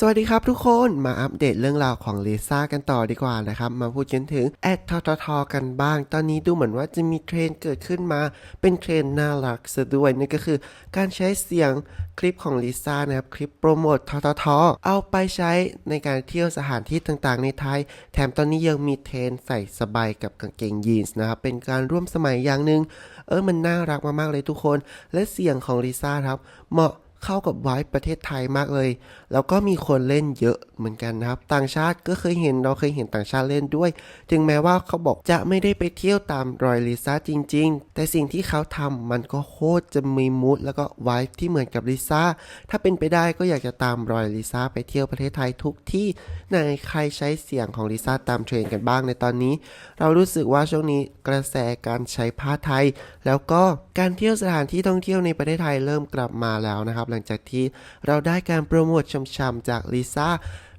สวัสดีครับทุกคนมาอัปเดตเรื่องราวของลิซ่ากันต่อดีกว่านะครับ มาพูดกันถึงแอดทอททกันบ้าง ตอนนี้ดูเหมือนว่าจะมีเทรนเกิดขึ้นมาเป็นเทรนน่ารักซะด้วยนั่นก็คือการใช้เสียงคลิปของลิซ่านะครับคลิปโปรโมททททเอาไปใช้ในการเที่ยวสถานที่ต่างๆ ในไทย แถมตอนนี้ยังมีเทรนใส่สบายกับกางเกงยีนส์นะครับเป็นการร่วมสมัยอย่างหนึ่งเออมันน่ารักมากๆเลยทุกคน และเสียงของลิซ่าครับเหมาะ เข้ากับไวท์ประเทศไทยมากเลย แล้วก็มีคนเล่นเยอะเหมือนกันนะครับ ต่างชาติก็เคยเห็นเราเคยเห็นต่างชาติเล่นด้วย ถึงแม้ว่าเขาบอกจะไม่ได้ไปเที่ยวตามรอยลิซ่าจริง ๆ แต่สิ่งที่เขาทำมันก็โคตรจะมีมูดแล้วก็ไวท์ที่เหมือนกับลิซ่า ถ้าเป็นไปได้ก็อยากจะตามรอยลิซ่าไปเที่ยวประเทศไทยทุกที่ไหนใครใช้เสียงของลิซ่าตามเทรนกันบ้างในตอนนี้ เรารู้สึกว่าช่วงนี้กระแสการใช้ผ้าไทย แล้วก็การเที่ยวสถานที่ท่องเที่ยวในประเทศไทยเริ่มกลับมาแล้วนะครับหลังจากที่เราได้การโปรโมทช่ำๆจากลิซ่า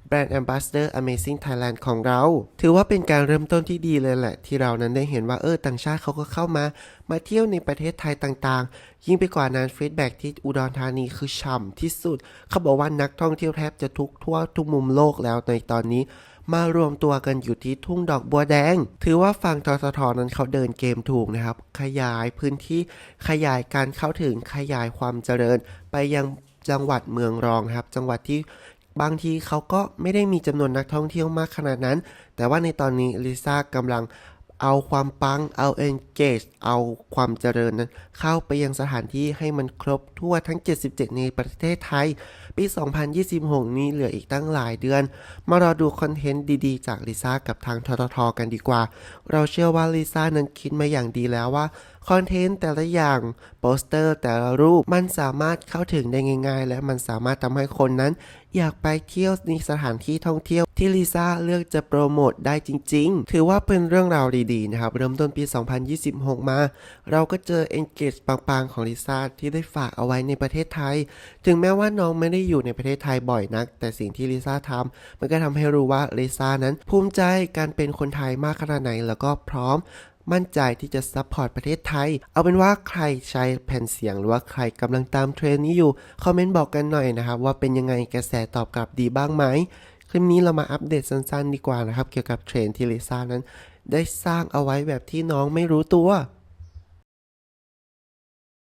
แบรนด์ Ambassador Amazing Thailand ของเรา ถือว่าเป็นการเริ่มต้นที่ดีเลยแหละ ที่เรานั้นได้เห็นว่าเออต่างชาติเขาก็เข้ามา มาเที่ยวในประเทศไทยต่างๆ ยิ่งไปกว่านั้นฟีดแบ็ที่อุดรธานีคือฉ่ำที่สุด เขาบอกว่านักท่องเที่ยวแทบจะทุกทั่วทุกมุมโลกแล้วในตอนนี้ มารวมตัวกันอยู่ที่ทุ่งดอกบัวแดง ถือว่าฝั่งทททนั้นเขาเดินเกมถูกนะครับ ขยายพื้นที่ขยายการเข้าถึงขยายความเจริญ ไปยังจังหวัดเมืองรองครับ จังหวัดที่บางทีเขาก็ไม่ได้มีจำนวนนักท่องเที่ยวมากขนาดนั้น แต่ว่าในตอนนี้ลิซ่ากำลัง เอาความปัง เอา engage เอาความเจริญนั้น เข้าไปยังสถานที่ให้มันครบทั่วทั้ง 77 ในประเทศไทย ปี 2026 นี้เหลืออีกตั้งหลายเดือน มารอดูคอนเทนต์ดีๆ จากลิซ่ากับทางทททกันดีกว่า เราเชื่อว่าลิซ่านั้นคิดมาอย่างดีแล้วว่า คอนเทนต์แต่ละอย่างโปสเตอร์แต่ละรูปมันสามารถเข้าถึงได้ง่าย ๆ และมันสามารถทำให้คนนั้น อยากไปเที่ยวในสถานที่ท่องเที่ยวที่ลิซ่าเลือกจะโปรโมทได้จริง ๆ ถือว่าเป็นเรื่องราวดีๆนะครับ เริ่มต้นปี 2026 มา เราก็เจอ engage ปังๆ ของลิซ่าที่ได้ฝากเอาไว้ในประเทศไทย ถึงแม้ว่าน้องไม่ได้อยู่ในประเทศไทยบ่อยนัก แต่สิ่งที่ลิซ่าทำมันก็ทำให้รู้ว่าลิซ่านั้นภูมิใจการเป็นคนไทยมากขนาดไหนแล้วก็พร้อม มั่นใจที่จะซัพพอร์ตประเทศไทย เอาเป็นว่าใครใช้แผ่นเสียงหรือว่าใครกำลังตามเทรนนี้อยู่ คอมเมนต์บอกกันหน่อยนะครับว่าเป็นยังไงกระแสตอบกลับดีบ้างไหม คลิปนี้เรามาอัปเดตสั้นๆ ดีกว่านะครับเกี่ยวกับเทรนที่ลิซ่านั้น ได้สร้างเอาไว้แบบที่น้องไม่รู้ตัว